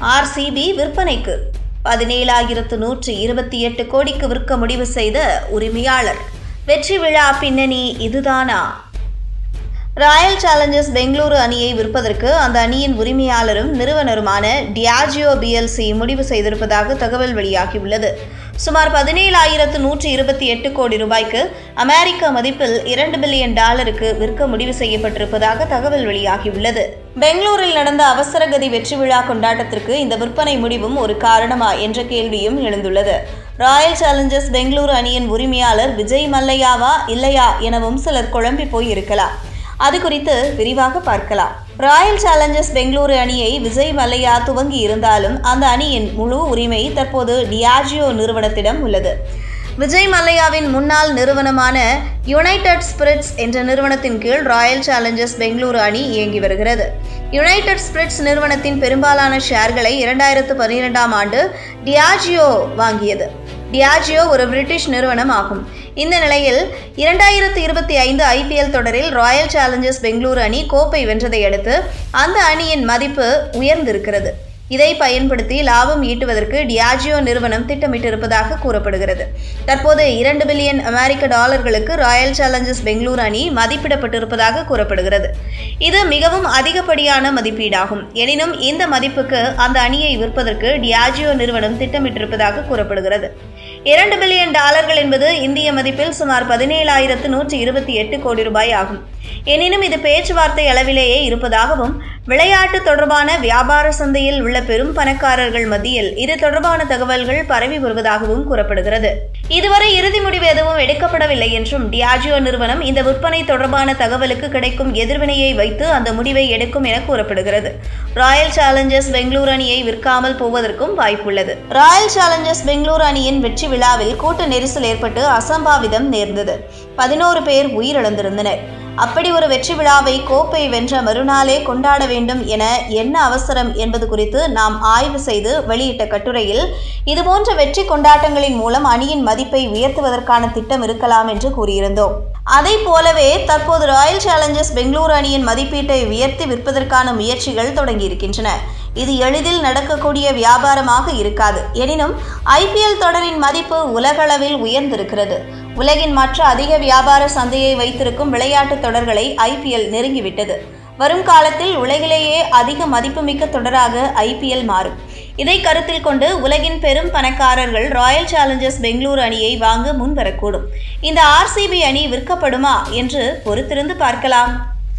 RCB விற்பனைக்கு பதினேழாயிரத்து நூற்றி இருபத்தி எட்டு கோடிக்கு விற்க முடிவு செய்த உரிமையாளர். வெற்றி விழா பின்னணி இதுதானா? ராயல் சேலஞ்சர்ஸ் பெங்களூரு அணியை விற்பதற்கு அந்த அணியின் உரிமையாளரும் நிறுவனருமான டியாஜியோ பிஎல்சி முடிவு செய்திருப்பதாக தகவல் வெளியாகியுள்ளது. சுமார் பதினேழாயிரத்து நூற்றி இருபத்தி எட்டு கோடி ரூபாய்க்கு அமெரிக்க மதிப்பில் இரண்டு பில்லியன் டாலருக்கு விற்க முடிவு செய்யப்பட்டிருப்பதாக தகவல் வெளியாகியுள்ளது. பெங்களூரில் நடந்த அவசரகதி வெற்றி விழா கொண்டாட்டத்திற்கு இந்த விற்பனை முடிவும் ஒரு காரணமா என்ற கேள்வியும் எழுந்துள்ளது. ராயல் சேலஞ்சர்ஸ் பெங்களூரு அணியின் உரிமையாளர் விஜய் மல்லையாவா இல்லையா எனவும் சிலர் குழம்பி போய் இருக்கலாம் அது குறித்து விரிவாக பார்க்கலாம். ராயல் சேலஞ்சர்ஸ் பெங்களூரு அணியை விஜய் மல்லையா துவங்கி இருந்தாலும் அந்த அணியின் முழு உரிமை தற்போது டியாஜியோ நிறுவனத்திடம் உள்ளது. விஜய் மல்லையாவின் முன்னாள் நிறுவனமான யுனைடெட் ஸ்பிரிட்ஸ் என்ற நிறுவனத்தின் கீழ் ராயல் சேலஞ்சர்ஸ் பெங்களூரு அணி இயங்கி வருகிறது. யுனைடெட் ஸ்பிரிட்ஸ் நிறுவனத்தின் பெரும்பாலான ஷேர்களை இரண்டாயிரத்து பன்னிரெண்டாம் ஆண்டு டியாஜியோ வாங்கியது. டியாஜியோ ஒரு பிரிட்டிஷ் நிறுவனம் ஆகும் இந்த நிலையில் இரண்டாயிரத்து இருபத்தி ஐந்து ஐபிஎல் தொடரில் ராயல் சேலஞ்சர்ஸ் பெங்களூரு அணி கோப்பை வென்றதை அடுத்து அந்த அணியின் மதிப்பு உயர்ந்திருக்கிறது. இதை பயன்படுத்தி லாபம் ஈட்டுவதற்கு டியாஜியோ நிறுவனம் திட்டமிட்டிருப்பதாக கூறப்படுகிறது. தற்போது இரண்டு பில்லியன் அமெரிக்க டாலர்களுக்கு ராயல் சேலஞ்சர்ஸ் பெங்களூரு அணி மதிப்பிடப்பட்டிருப்பதாக கூறப்படுகிறது. இது மிகவும் அதிகப்படியான மதிப்பீடாகும். எனினும் இந்த மதிப்புக்கு அந்த அணியை விற்பதற்கு டியாஜியோ நிறுவனம் திட்டமிட்டிருப்பதாக கூறப்படுகிறது. இரண்டு பில்லியன் டாலர்கள் என்பது இந்திய மதிப்பில் சுமார் பதினேழாயிரத்து நூற்றி இருபத்தி எட்டு கோடி ரூபாய் ஆகும். எனினும் இது பேச்சுவார்த்தை அளவிலேயே இருப்பதாகவும் விளையாட்டு தொடர்பான வியாபார சந்தையில் உள்ள உள்ள பெரும் பணக்காரர்கள் மத்தியில் இது தொடர்பான தகவல்கள் பரவி வருவதாகவும் கூறப்படுகிறது. இதுவரை இறுதி முடிவு எதுவும் எடுக்கப்படவில்லை என்றும் டியாஜியோ நிறுவனம் இந்த விற்பனை தொடர்பான தகவலுக்கு கிடைக்கும் எதிர்வினையை வைத்து அந்த முடிவை எடுக்கும் என கூறப்படுகிறது. ராயல் சேலஞ்சர்ஸ் பெங்களூரு அணியை விற்காமல் போவதற்கும் வாய்ப்புள்ளது. ராயல் சேலஞ்சர்ஸ் பெங்களூரு அணியின் வெற்றி விழாவில் கூட்ட நெரிசல் ஏற்பட்டு அசம்பாவிதம் நேர்ந்தது. பதினோரு பேர் உயிரிழந்திருந்தனர். அப்படி ஒரு வெற்றி விழாவை கோப்பை வென்ற மறுநாளே கொண்டாட வேண்டும் என என்ன அவசரம் என்பது குறித்து நாம் ஆய்வு செய்து வெளியிட்ட கட்டுரையில் இதுபோன்ற வெற்றி கொண்டாட்டங்களின் மூலம் அணியின் மதிப்பை உயர்த்துவதற்கான திட்டம் இருக்கலாம் என்று கூறியிருந்தோம். அதை போலவே தற்போது ராயல் சேலஞ்சர்ஸ் பெங்களூரு அணியின் மதிப்பீட்டை உயர்த்தி விற்பதற்கான முயற்சிகள் தொடங்கியிருக்கின்றன. இது எளிதில் நடக்கக்கூடிய வியாபாரமாக இருக்காது. எனினும் ஐபிஎல் தொடரின் மதிப்பு உலகளவில் உயர்ந்திருக்கிறது. உலகின் மற்ற அதிக வியாபார சந்தையை வைத்திருக்கும் விளையாட்டுத் தொடர்களை ஐபிஎல் நெருங்கிவிட்டது. வரும் காலத்தில் உலகிலேயே அதிக மதிப்புமிக்க தொடராக ஐபிஎல் மாறும். இதை கருத்தில் கொண்டு உலகின் பெரும் பணக்காரர்கள் ராயல் சேலஞ்சர்ஸ் பெங்களூரு அணியை வாங்க முன்வரக்கூடும். இந்த ஆர்சிபி அணி விற்கப்படுமா என்று பொறுத்திருந்து பார்க்கலாம்.